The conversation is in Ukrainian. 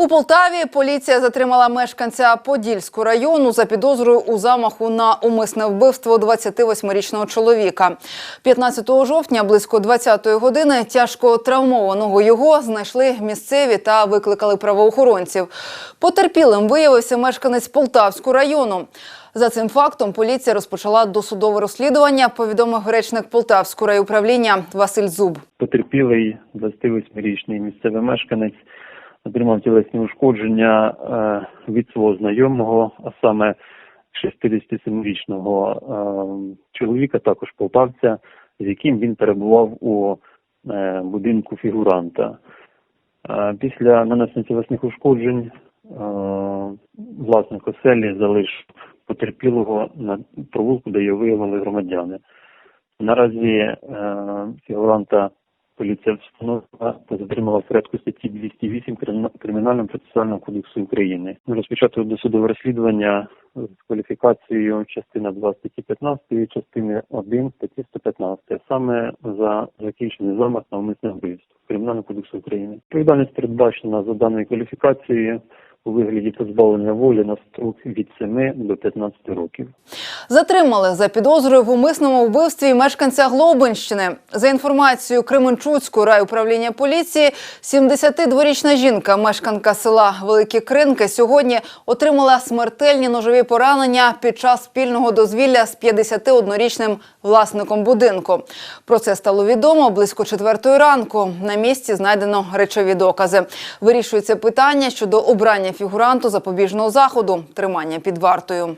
У Полтаві поліція затримала мешканця Подільського району за підозрою у замаху на умисне вбивство 28-річного чоловіка. 15 жовтня близько 20-ї години тяжко травмованого його знайшли місцеві та викликали правоохоронців. Потерпілим виявився мешканець Полтавського району. За цим фактом поліція розпочала досудове розслідування, повідомив речник Полтавського райуправління Василь Зуб. Потерпілий 28-річний місцевий мешканець отримав тілесні ушкодження е, від свого знайомого, а саме 67-річного е, чоловіка, також полтавця, з яким він перебував у е, будинку фігуранта. Після нанесення тілесних ушкоджень власник оселі залишив потерпілого на провулку, де його виявили громадяни. Наразі фігуранта поліція встановила та затримала в порядку статті 208 Крим- Кримінального процесуального кодексу України. Розпочато досудове розслідування з кваліфікацією частина 2 статті 15 і частини 1 статті 115, а саме за закінчений замах на умисне вбивство Кримінального кодексу України. Відповідальність передбачена за даною кваліфікацією у вигляді позбавлення волі на строк від 7 до 15 років. Затримали за підозрою в умисному вбивстві мешканця Глобинщини. За інформацією Кременчуцького райуправління поліції, 72-річна жінка, мешканка села Великі Кринки, сьогодні отримала смертельні ножові поранення під час спільного дозвілля з 51-річним власником будинку. Про це стало відомо близько четвертої ранку. На місці знайдено речові докази. Вирішується питання щодо обрання фігуранту запобіжного заходу, тримання під вартою.